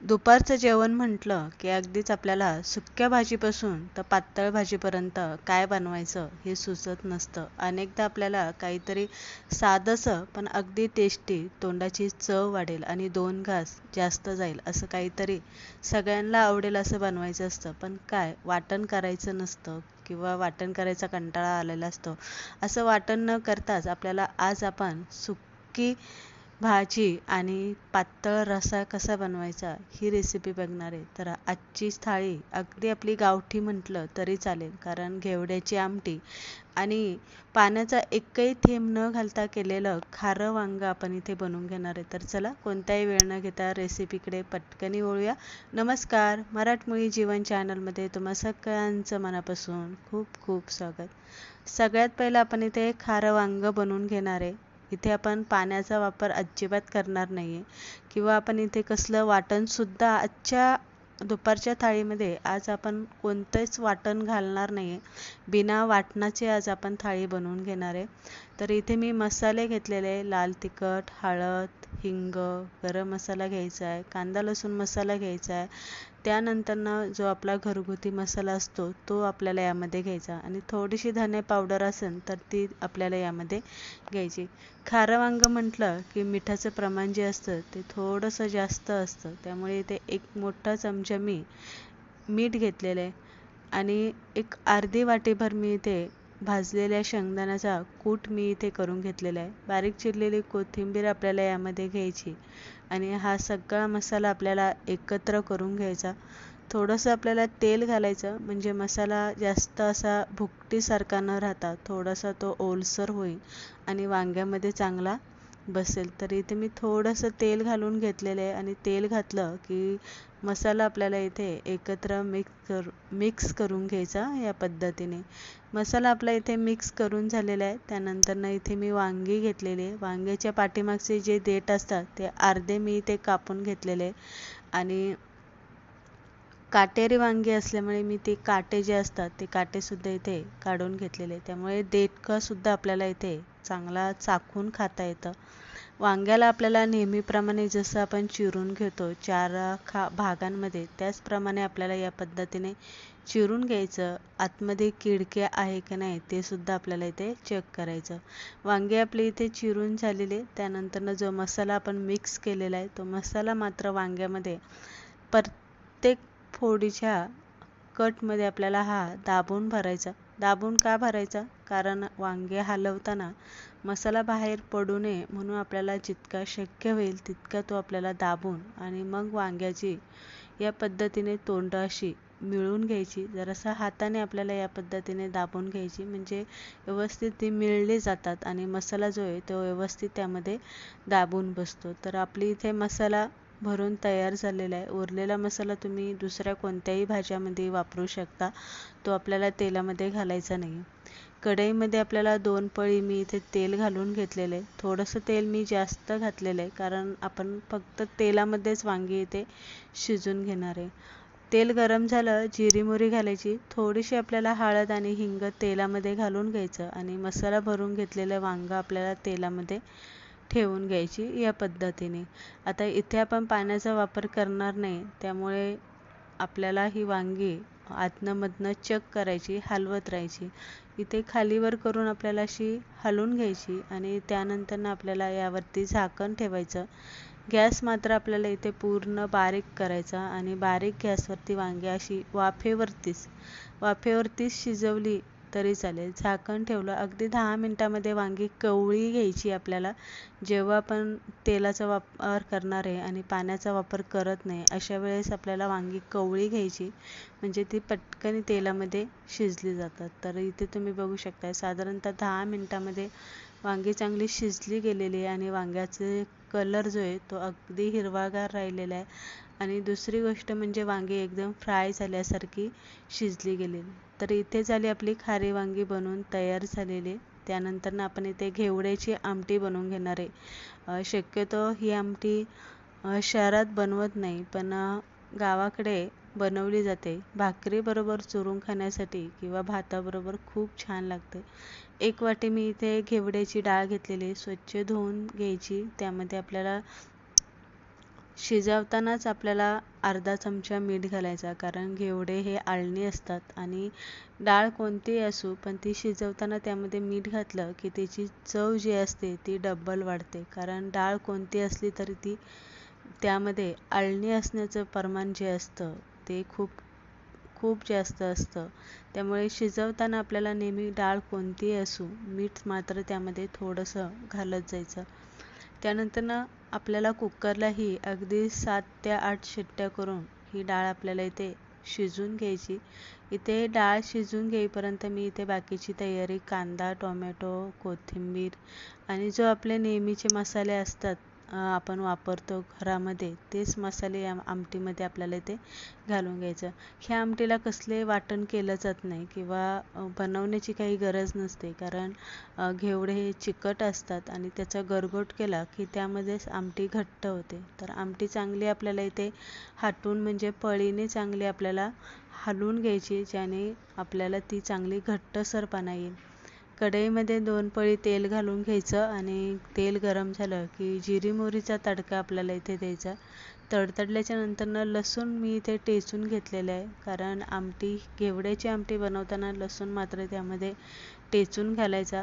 दुपारचं जेवण म्हटलं की अगदीच आपल्याला सुक्या भाजीपासून तर पातळ भाजीपर्यंत काय बनवायचं हे सुचत नसतं. अनेकदा आपल्याला काहीतरी साधंसं पण अगदी टेस्टी तोंडाची चव वाढेल आणि दोन घास जास्त जाईल असं काहीतरी सगळ्यांना आवडेल असं बनवायचं असतं. पण काय? वाटण करायचं नसतं किंवा वाटण करायचा कंटाळा आलेला असतो. असं वाटण न करताच आपल्याला आज आपण सुक्की भाजी आणि पातळ रसा कसा बनवायचा ही रेसिपी बघणार आहे तर आजची थाळी अगदी आपली गावठी म्हटलं तरी चालेल. कारण घेवड्याची आमटी आणि पाण्याचा एकही थेंब न घालता केलेलं खारं वांग आपण इथे बनवून घेणार आहे. तर चला कोणताही वेळ न घेता रेसिपीकडे पटकनी वळूया. नमस्कार मराठमोळी जीवन चॅनलमध्ये तुम्हा सगळ्यांचं मनापासून खूप खूप स्वागत. सगळ्यात पहिलं आपण इथे खारं वांग बनवून घेणार आहे. इथे आपण पाण्याचा वापर अजिबात करणार नाही आहे किंवा आपण इथे कसलं वाटणसुद्धा आजच्या दुपारच्या थाळीमध्ये आज आपण कोणतंच वाटण घालणार नाही आहे बिना वाटणाची आज आपण थाळी बनवून घेणार आहे. तर इथे मी मसाले घेतलेले लाल तिखट हळद हिंग गरम मसाला घ्यायचा आहे कांदा लसूण मसाला घ्यायचा आहे. त्यानंतरनं जो आपला घरगुती मसाला असतो तो आपल्याला यामध्ये घ्यायचा. आणि थोडीशी धने पावडर असेल तर ती आपल्याला यामध्ये घ्यायची. खारं वांगं म्हटलं की मिठाचं प्रमाण जे असतं ते थोडंसं जास्त असतं. त्यामुळे इथे एक मोठा चमचा मी मीठ घेतलेलं आहे. आणि एक अर्धी वाटीभर मी इथे भाजलेल्या शेंगदाण्याचा कूट मी इथे करून घेतलेला आहे. बारीक चिरलेली कोथिंबीर आपल्याला यामध्ये घ्यायची आणि हा सगळा मसाला आपल्याला एकत्र करून घ्यायचा. थोडंसं आपल्याला तेल घालायचं म्हणजे मसाला जास्त असा भुकटीसारखा न राहता थोडासा तो ओलसर होईल आणि वांग्यामध्ये चांगला बसेल. तर इथे मी थोडंसं तेल घालून घेतलेलं आहे आणि तेल घातलं की मसाला आपल्याला इथे एकत्र मिक्स कर मिक्स करून घ्यायचा या पद्धतीने. मसाला आपला इथे मिक्स करून झालेला आहे. त्यानंतरनं इथे मी वांगी घेतलेली आहे. वांग्याच्या पाठीमागचे जे देठ असतात ते अर्धे मी इथे कापून घेतलेले आणि काटेरी वांगी असल्यामुळे मी ते काटे जे असतात ते काटेसुद्धा इथे काढून घेतलेले त्यामुळे देठकंसुद्धा आपल्याला इथे चांगला चाखून खाता येतं. वांग्याला आपल्याला नेहमीप्रमाणे जसं आपण चिरून घेतो चार खा भागांमध्ये त्याचप्रमाणे आपल्याला या पद्धतीने चिरून घ्यायचं. आतमध्ये किडके आहे की नाही ते सुद्धा आपल्याला इथे चेक करायचं. वांगे आपले इथे चिरून झालेले त्यानंतरनं जो मसाला आपण मिक्स केलेला आहे तो मसाला मात्र वांग्यामध्ये प्रत्येक फोडीच्या कटमध्ये आपल्याला हा दाबून भरायचा. दाबून का भरायचा? कारण वांगे हलवताना मसाला बाहेर पडू नये म्हणून आपल्याला जितका शक्य होईल तितका तो आपल्याला दाबून आणि मग वांग्याची या पद्धतीने तोंड अशी मिळून घ्यायची. जरासा हाताने आपल्याला या पद्धतीने दाबून घ्यायची. म्हणजे व्यवस्थित ती मिळली जातात आणि मसाला जो आहे तो व्यवस्थित त्यामध्ये दाबून बसतो. तर आपली इथे मसाला भरून तयार झालेला आहे. उरलेला मसाला तुम्ही दुसऱ्या कोणत्याही भाज्यामध्ये वापरू शकता. तो आपल्याला तेलामध्ये घालायचा नाही. कढईमध्ये आपल्याला दोन पळी मी इथे तेल घालून घेतलेलं. आहे थोडंसं तेल मी जास्त घातलेलं आहे कारण आपण फक्त तेलामध्येच वांगी इथे शिजून घेणार आहे. तेल गरम झालं जिरी मोहरी घालायची. थोडीशी आपल्याला हळद आणि हिंग तेलामध्ये घालून घ्यायचं आणि मसाला भरून घेतलेलं वांगं आपल्याला तेलामध्ये ठेवून घ्यायची या पद्धतीने. आता इथे आपण पाण्याचा वापर करणार नाही त्यामुळे आपल्याला ही वांगी आतनंमधनं चक करायची हलवत राहायची. इथे खालीवर करून आपल्याला अशी हलवून घ्यायची आणि त्यानंतरनं आपल्याला यावरती झाकण ठेवायचं. गॅस मात्र आपल्याला इथे पूर्ण बारीक करायचा आणि बारीक गॅसवरती वांगी अशी वाफेवरतीच वाफेवरतीच शिजवली तरी चालेल. झाकण ठेवलं. अगदी दहा मिनटामध्ये वांगी कवळी घ्यायची आपल्याला. जेव्हा आपण तेलाचा वापर करणार आहे आणि पाण्याचा वापर करत नाही अशा वेळेस आपल्याला वांगी कवळी घ्यायची. म्हणजे ती पटकन तेलामध्ये शिजली जातात. तर इथे तुम्ही बघू शकता साधारणतः दहा मिनटामध्ये वांगी चांगली शिजली गेलेली आहे आणि वांग्याचे कलर जो आहे तो अगदी हिरवागार राहिलेला आहे. आणि दुसरी गोष्ट म्हणजे वांगी एकदम फ्राय झाल्यासारखी शिजली गेलेली. तर इथे झाली आपली खारी वांगी बनवून तयार झालेली. त्यानंतर आपण इथे घेवड्याची आमटी बनवून घेणार आहे. शक्यतो ही आमटी शहरात बनवत नाही पण गावाकडे बनवली जाते. भाकरीबरोबर चुरून खाण्यासाठी किंवा भाताबरोबर खूप छान लागते. एक वाटी मी इथे घेवड्याची डाळ घेतलेली स्वच्छ धुवून घ्यायची. त्यामध्ये आपल्याला शिजवतानाच आपल्याला अर्धा चमचा मीठ घालायचा कारण घेवडे हे आळणी असतात आणि डाळ कोणतीही असू पण ती शिजवताना त्यामध्ये मीठ घातलं की त्याची चव जी असते ती डब्बल वाढते. कारण डाळ कोणती असली तरी ती त्यामध्ये आळणी असण्याचं प्रमाण जे असतं ते खूप खूप जास्त असतं. त्यामुळे शिजवताना आपल्याला नेहमी डाळ कोणतीही असू मीठ मात्र त्यामध्ये थोडंसं घालत जायचं. त्यानंतर आपल्याला कुकरलाही अगदी सात ते आठ शिट्ट्या करून ही डाळ आपल्याला इथे शिजून घ्यायची. इथे डाळ शिजून घेईपर्यंत मी इथे बाकीची तयारी कांदा टोमॅटो कोथिंबीर आणि जो आपले नेहमीचे मसाले असतात आपण वापरतो घरामध्ये तेच मसाले या आमटीमध्ये आपल्याला इथे घालून घ्यायचं. ह्या आमटीला कसले वाटण केलं जात नाही किंवा बनवण्याची काही गरज नसते. कारण घेवडे हे चिकट असतात आणि त्याचा गरगोट केला की त्यामध्येच आमटी घट्ट होते. तर आमटी चांगली आपल्याला इथे हाटून म्हणजे पळीने चांगली आपल्याला हलवून घ्यायची ज्याने आपल्याला ती चांगली घट्टसरपणा येईल. कढईमध्ये दोन पळी तेल घालून घ्यायचं आणि तेल गरम झालं की जिरी मोहरीचा तडका आपल्याला इथे द्यायचा. तडतडल्याच्या नंतरनं लसूण मी इथे टेचून घेतलेलं आहे. कारण आमटी घेवड्याची आमटी बनवताना लसूण मात्र त्यामध्ये टेचून घालायचा.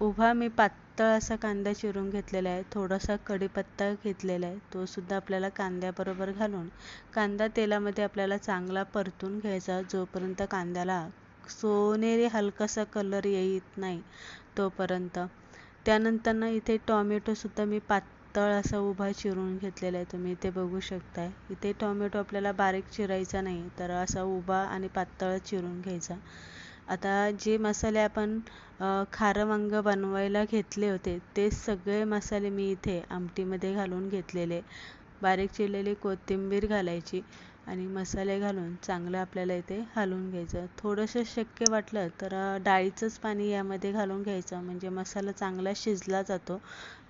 उभा मी पातळ असा कांदा चिरून घेतलेला आहे. थोडासा कढीपत्ता घेतलेला आहे. तो सुद्धा आपल्याला कांद्याबरोबर घालून. कांदा तेलामध्ये आपल्याला चांगला परतून घ्यायचा जोपर्यंत कांद्याला सोनेरी हलकासा कलर येत नाही तोपर्यंत. त्यानंतर ना इथे टॉमॅटोसुद्धा मी पातळ असा उभा चिरून घेतलेला आहे. तुम्ही इथे बघू शकताय. इथे टॉमॅटो आपल्याला बारीक चिरायचा नाही तर असा उभा आणि पातळ चिरून घ्यायचा. आता जे मसाले आपण खारं वांग बनवायला घेतले होते ते सगळे मसाले मी इथे आमटीमध्ये घालून घेतलेले. बारीक चिरलेली कोथिंबीर घालायची. आणि मसाले घालून चांगलं आपल्याला इथे हलवून घ्यायचं. थोडंसं शक्य वाटलं तर डाळीचंच पाणी यामध्ये घालून घ्यायचं. म्हणजे मसाला चांगला शिजला जातो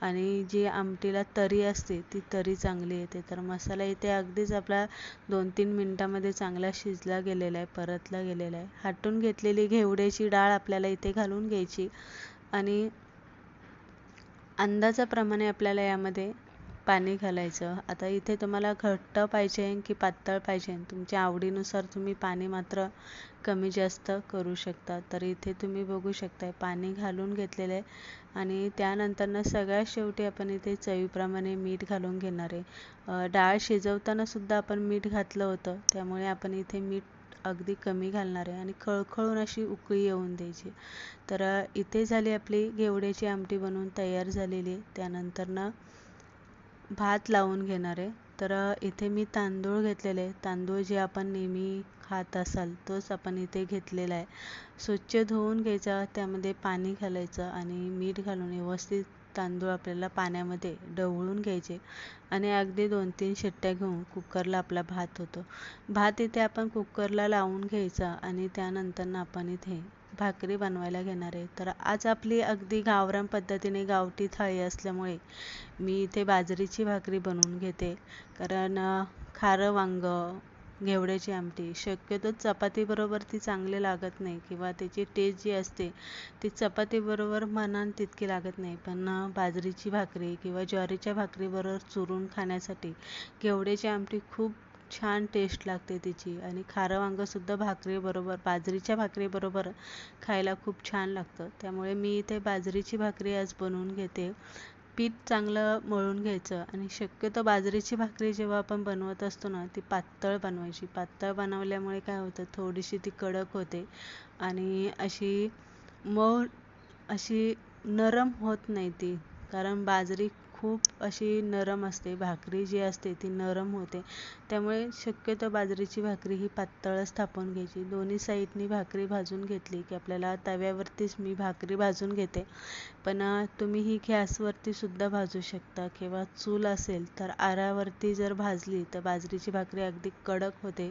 आणि जी आमटीला तरी असते ती तरी चांगली येते. तर मसाला इथे अगदीच आपला दोन तीन मिनटामध्ये चांगला शिजला गेलेला आहे परतला गेलेला आहे. हाटून घेतलेली घेवड्याची डाळ आपल्याला इथे घालून घ्यायची आणि अंदाजाप्रमाणे आपल्याला यामध्ये पाणी घालायचं. आता इथे तुम्हाला घट्ट पाहिजे की पातळ पाहिजे. तुमच्या आवडीनुसार तुम्ही पाणी मात्र कमी जास्त करू शकता. तर इथे तुम्ही बघू शकताय पाणी घालून घेतलेलं आहे आणि त्यानंतरनं सगळ्यात शेवटी आपण इथे चवीप्रमाणे मीठ घालून घेणार आहे. डाळ शिजवतानासुद्धा आपण मीठ घातलं होतं. त्यामुळे आपण इथे मीठ अगदी कमी घालणार आहे आणि खळखळून अशी उकळी येऊन द्यायची. तर इथे झाली आपली घेवड्याची आमटी बनवून तयार झालेली त्यानंतरनं भात लावून घेणार आहे. तर इथे मी तांदूळ घेतलेले तांदूळ जे आपण नेहमी खात असाल तोच आपण इथे घेतलेला आहे. स्वच्छ धुवून घ्यायचा त्यामध्ये पाणी घालायचं आणि मीठ घालून व्यवस्थित तांदूळ आपल्याला पाण्यामध्ये ढवळून घ्यायचे आणि अगदी दोन तीन शिट्ट्या घेऊन कुकरला आपला भात होतो. भात इथे आपण कुकरला लावून घ्यायचा आणि त्यानंतर आपण इथे भाकरी बनवायला घेणार आहे. तर आज आपली अगदी गावरान पद्धतीने गावठी थाळी असल्यामुळे मी इथे बाजरीची भाकरी बनवून घेते. कारण खारं वांगं घेवड्याची आमटी शक्यतो चपातीबरोबर ती चांगली लागत नाही किंवा त्याची टेस्ट जी असते ती चपातीबरोबर म्हणान तितकी लागत नाही. पण बाजरीची भाकरी किंवा ज्वारीच्या भाकरीबरोबर चुरून खाण्यासाठी घेवड्याची आमटी खूप छान टेस्ट लागते तिची. आणि खारं वांगंसुद्धा भाकरीबरोबर बाजरीच्या भाकरीबरोबर खायला खूप छान लागतं. त्यामुळे मी इथे बाजरीची भाकरी आज बनवून घेते. पीठ चांगलं मळून घ्यायचं आणि शक्यतो बाजरीची भाकरी जेव्हा आपण बनवत असतो ना ती पातळ बनवायची. पातळ बनवल्यामुळे काय होतं थोडीशी ती कडक होते आणि अशी मऊ अशी नरम होत नाही ती. कारण बाजरी खूप अशी नरम असते. भाकरी जी असते ती नरम होते. त्यामुळे शक्यतो बाजरीची भाकरी ही पातळच थापून घ्यायची. दोन्ही साईडनी भाकरी भाजून घेतली की आपल्याला तव्यावरतीच मी भाकरी भाजून घेते. पण तुम्ही ही गॅसवरती सुद्धा भाजू शकता किंवा चूल असेल तर आरावरती जर भाजली तर बाजरीची भाकरी अगदी कडक होते.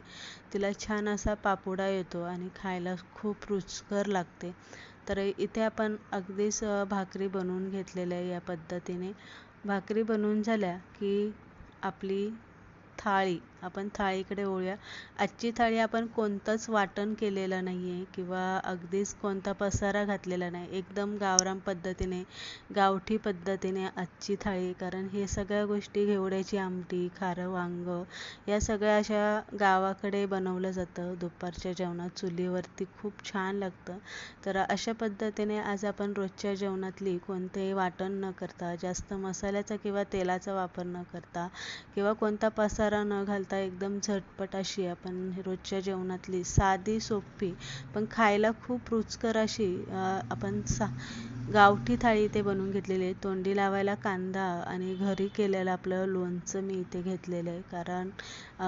तिला छान असा पापुडा येतो आणि खायला खूप रुचकर लागते. तर इथे आपण अगदीच भाकरी बनवून घेतलेल्या या पद्धतीने भाकरी बनवून झाल्या की आपली थाळी आपण थाळीकडे वळूया आजची थाळी आपण कोणतंच वाटण केलेलं नाही आहे किंवा अगदीच कोणता पसारा घातलेला नाही. एकदम गावरान पद्धतीने गावठी पद्धतीने आजची थाळी. कारण हे सगळ्या गोष्टी घेवड्याची आमटी खारं वांग या सगळ्या अशा गावाकडे बनवलं जातं. दुपारच्या जेवणात चुलीवरती खूप छान लागतं. तर अशा पद्धतीने आज आपण रोजच्या जेवणातली कोणतेही वाटण न करता जास्त मसाल्याचा किंवा तेलाचा वापर न करता किंवा कोणता पसारा न घालता एकदम झटपट अशी आपण रोजच्या जेवणातली साधी सोपी पण खायला खूप रुचकर अशी आपण सा गावठी थाळी इथे बनवून घेतलेली आहे. तोंडी लावायला कांदा आणि घरी केलेलं आपलं लोणचं मी इथे घेतलेलं आहे. कारण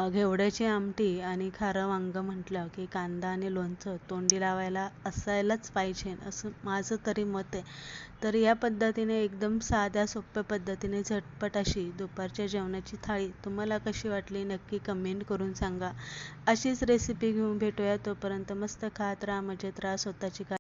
घेवड्याची आमटी आणि खारं वांगं म्हटलं की कांदा आणि लोणचं तोंडी लावायला असायलाच पाहिजे असं माझं तरी मत आहे. तर या पद्धतीने एकदम साध्या सोप्या पद्धतीने झटपट अशी दुपारच्या जेवणाची थाळी तुम्हाला कशी वाटली नक्की कमेंट करून सांगा. अशीच रेसिपी घेऊन भेटूया. तोपर्यंत मस्त खात राहा मजेत राहा स्वतःची